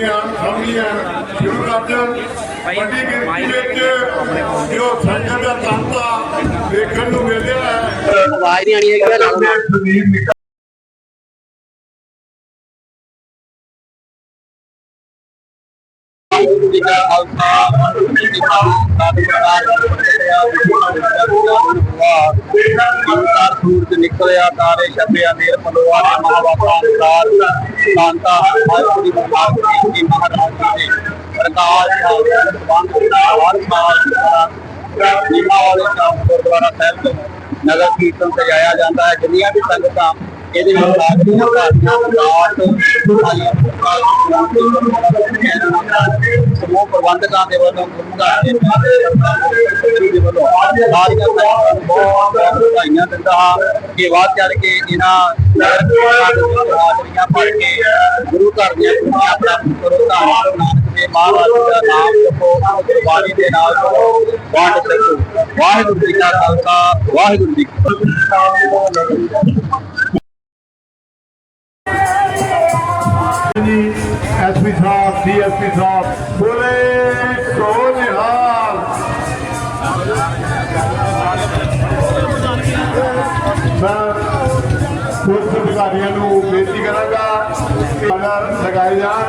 ਸਮਝੀਆਂ ਸ਼ੁਰੂ ਕਰਦੇ ਵੱਡੀ ਗਿਣਤੀ ਵਿੱਚ ਜੋ ਸੰਗਤ ਦਾ ਤਾਂਤਾ ਦੇਖਣ ਨੂੰ ਮਿਲਿਆ ਹੈ। ਆਵਾਜ਼ ਨਹੀਂ ਆਣੀ ਦਾ ਦੀ ਫਤਿਹ ਸੂਰਜ ਨਿਕਲਿਆ ਤਾਰੇ ਛੱਪਿਆ ਮੇਰ ਮਲੋਆ ਨੇ ਮਹਾਵਾਪਾ ਸ਼ਾਂਤਾ ਹਰਿ ਮਹਾਰਾਜ ਜੀ ਮਹਾਰਾਜ ਜੀ ਪ੍ਰਕਾਸ਼ ਹਾਲ ਬੰਦ ਹਰ ਸਾਲ ਨੀਮਾ ਵਾਲੇ ਸ਼ਾਮ ਗੁਰਦੁਆਰਾ ਸਾਹਿਬ ਤੋਂ ਨਗਰ ਕੀਰਤਨ ਸਜਾਇਆ ਜਾਂਦਾ ਹੈ। ਜਿੰਨੀਆਂ ਵੀ ਸੰਗਤਾਂ ਇਹਦੇ ਵਿੱਚ ਸਾਧੀਆਂ ਭਾਰਤੀਆਂ ਰਾਤ ਸਮੂਹ ਪ੍ਰਬੰਧਕਾਂ ਦੇ ਵੱਲੋਂ ਗੁਰੂ ਦੇ ਵੱਲੋਂ ਸਾਰੀਆਂ ਬਹੁਤ ਵਧਾਈਆਂ ਦਿੰਦਾ ਹਾਂ ਕਿ ਵਾਦ ਚੜ ਕੇ ਇਹਨਾਂ ਨਗਰ ਪੜ ਕੇ ਗੁਰੂ ਘਰ ਦੀਆਂ ਖੁਸ਼ੀਆਂ ਪ੍ਰਾਪਤ ਕਰੋ, ਧੰਨ ਨਾਨਕ ਦੇ ਮਹਾਰਾਜ ਦਾ ਨਾਮ ਜਪੋ ਗੁਰਬਾਣੀ ਦੇ ਨਾਲ ਵੰਡ ਸਕੋ ਵਾਹਿਗੁਰੂ ਜੀ ਕਾ ਖਾਲਸਾ, ਵਾਹਿਗੁਰੂ ਜੀ ਕੀ ਫਤਿਹ। ਡੀਐਸਪੀ ਸਾਹਿਬ ਬੋਲੇ ਸੋ ਨਿਹਾਲ ਮੈਂ ਪੁਲਿਸ ਅਧਿਕਾਰੀਆਂ ਨੂੰ ਬੇਨਤੀ ਕਰਾਂਗਾ ਕਿ ਲਗਾਏ ਜਾਣ।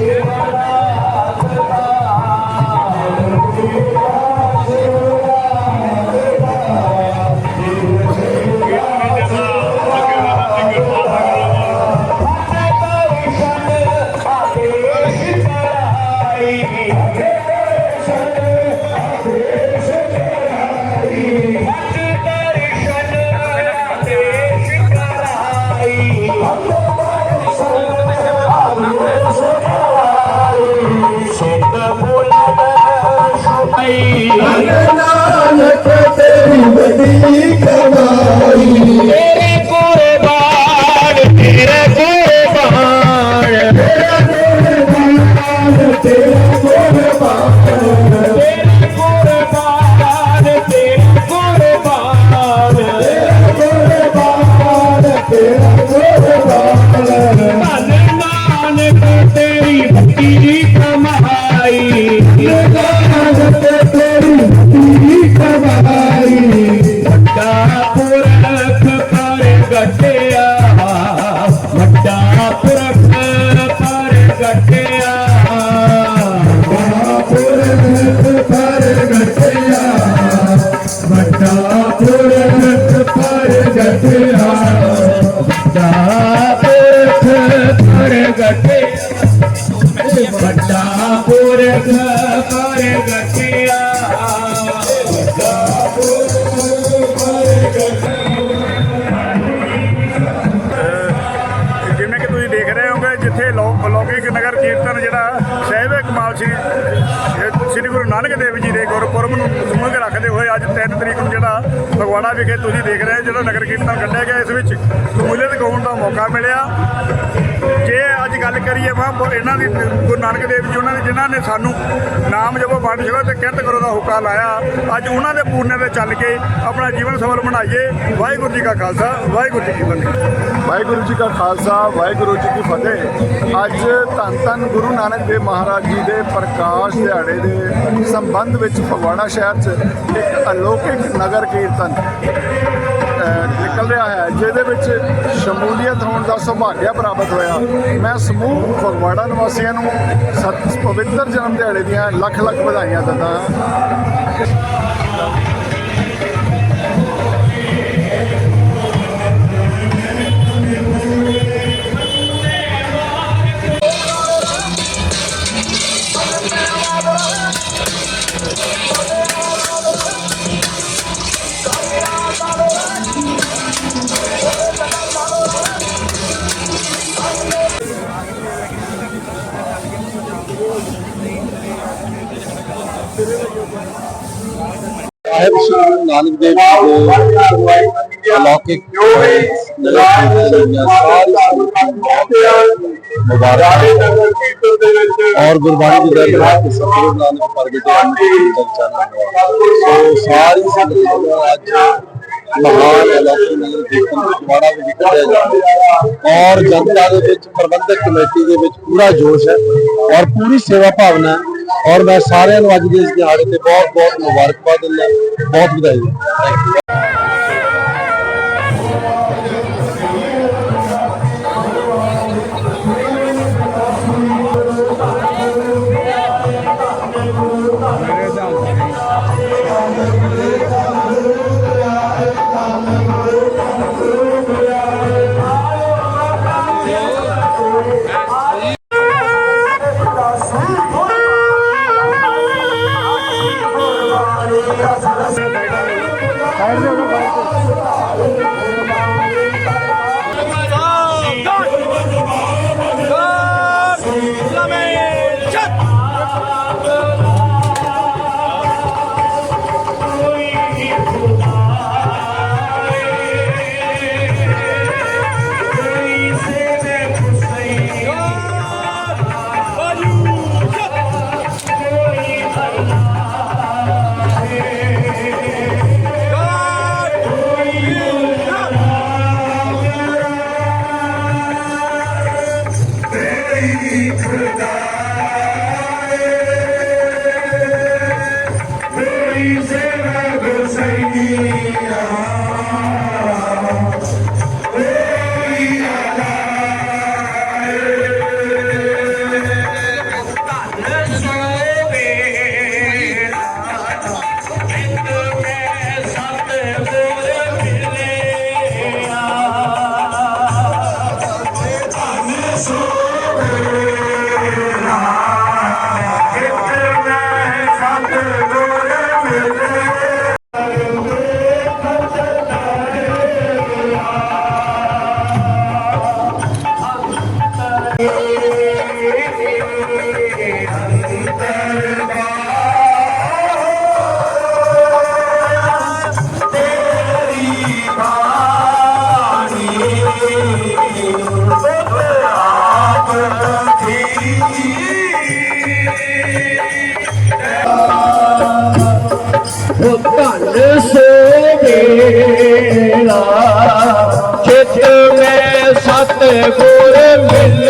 Yeah. ਸ੍ਰੀ ਇਹ ਸ੍ਰੀ ਗੁਰੂ ਨਾਨਕ ਦੇਵ ਜੀ ਦੇ ਗੁਰਪੁਰਬ ਨੂੰ ਸਮੂਹਿਕ ਰੱਖਦੇ ਹੋਏ ਅੱਜ 3 ਤਰੀਕ ਨੂੰ ਜਿਹੜਾ ਫਗਵਾੜਾ ਵਿਖੇ ਤੁਸੀਂ ਦੇਖ ਰਹੇ ਹੋ ਜਿਹੜਾ ਨਗਰ ਕੀਰਤਨ ਕੱਢਿਆ ਗਿਆ ਇਸ ਵਿੱਚ ਸ਼ਮੂਲੀਅਤ ਗਾਉਣ ਦਾ ਮੌਕਾ ਮਿਲਿਆ। ਗੱਲ ਕਰੀਏ ਮਹਾਂ ਇਹਨਾਂ ਦੀ ਗੁਰੂ ਨਾਨਕ ਦੇਵ ਜੀ, ਉਹਨਾਂ ਨੇ ਜਿਨ੍ਹਾਂ ਨੇ ਸਾਨੂੰ ਨਾਮ ਜਪੋ, ਵੰਡ ਛਕੋ ਤੇ ਕਿਰਤ ਕਰੋ ਦਾ ਹੁਕਾ ਲਾਇਆ। ਅੱਜ ਉਹਨਾਂ ਦੇ ਪੂਰਨੇ ਤੇ ਚੱਲ ਕੇ ਆਪਣਾ ਜੀਵਨ ਸਫਲ ਬਣਾਈਏ। ਵਾਹਿਗੁਰੂ ਜੀ ਕਾ ਖਾਲਸਾ, ਵਾਹਿਗੁਰੂ ਜੀ ਕੀ ਫਤਿਹ। ਵਾਹਿਗੁਰੂ ਜੀ ਕਾ ਖਾਲਸਾ, ਵਾਹਿਗੁਰੂ ਜੀ ਕੀ ਫਤਿਹ। ਅੱਜ ਧੰਨ ਧੰਨ ਗੁਰੂ ਨਾਨਕ ਦੇਵ ਮਹਾਰਾਜ ਜੀ ਦੇ ਪ੍ਰਕਾਸ਼ ਦਿਹਾੜੇ ਦੇ ਸੰਬੰਧ ਵਿੱਚ ਫਗਵਾੜਾ ਸ਼ਹਿਰ 'ਚ ਇੱਕ ਅਲੌਕਿਕ ਨਗਰ ਕੀਰਤਨ ਨਿਕਲ ਰਿਹਾ ਹੈ, ਜਿਹਦੇ ਵਿੱਚ ਸ਼ਮੂਲੀਅਤ ਹੋਣ ਦਾ ਸੁਭਾਗਿਆ ਪ੍ਰਾਪਤ ਹੋਇਆ। ਮੈਂ ਸਮੂਹ ਫਗਵਾੜਾ ਨਿਵਾਸੀਆਂ ਨੂੰ ਸਤ ਪਵਿੱਤਰ ਜਨਮ ਦਿਹਾੜੇ ਦੀਆਂ ਲੱਖ ਲੱਖ ਵਧਾਈਆਂ ਦਿੰਦਾ ਹਾਂ। ਸਾਹਿਬ ਸ੍ਰੀ ਗੁਰੂ ਨਾਨਕ ਦੇਵ ਜੀ ਦੇ ਅਲੌਕਿਕ ਔਰ ਗੁਰਬਾਣੀ ਦੀ ਦਰ ਰਾਤ ਸਤਿਗੁਰੂ ਨਾਨਕ ਪ੍ਰਗਟੇ ਅੰਮ੍ਰਿਤ ਚਰਚਾ ਸੋ ਸਾਰੀ ਸੰਗਤਾਂ ਅੱਜ ਮਹਾਨ ਅਲੌਕਿਕ ਨਗਰ ਫਗਵਾੜਾ ਵਿੱਚ ਕੱਢਿਆ ਜਾ ਰਿਹਾ ਹੈ। ਔਰ ਜਨਤਾ ਦੇ ਵਿੱਚ ਪ੍ਰਬੰਧਕ ਕਮੇਟੀ ਦੇ ਵਿੱਚ ਪੂਰਾ ਜੋਸ਼ ਹੈ ਔਰ ਪੂਰੀ ਸੇਵਾ ਭਾਵਨਾ ਹੈ ਔਰ ਮੈਂ ਸਾਰਿਆਂ ਨੂੰ ਅੱਜ ਦੇ ਇਸ ਦਿਹਾੜੇ ਤੇ ਬਹੁਤ ਬਹੁਤ ਮੁਬਾਰਕਬਾਦ ਦਿੰਦਾ। ਬਹੁਤ ਵਧਾਈ। ਸਤ ਗੁਰ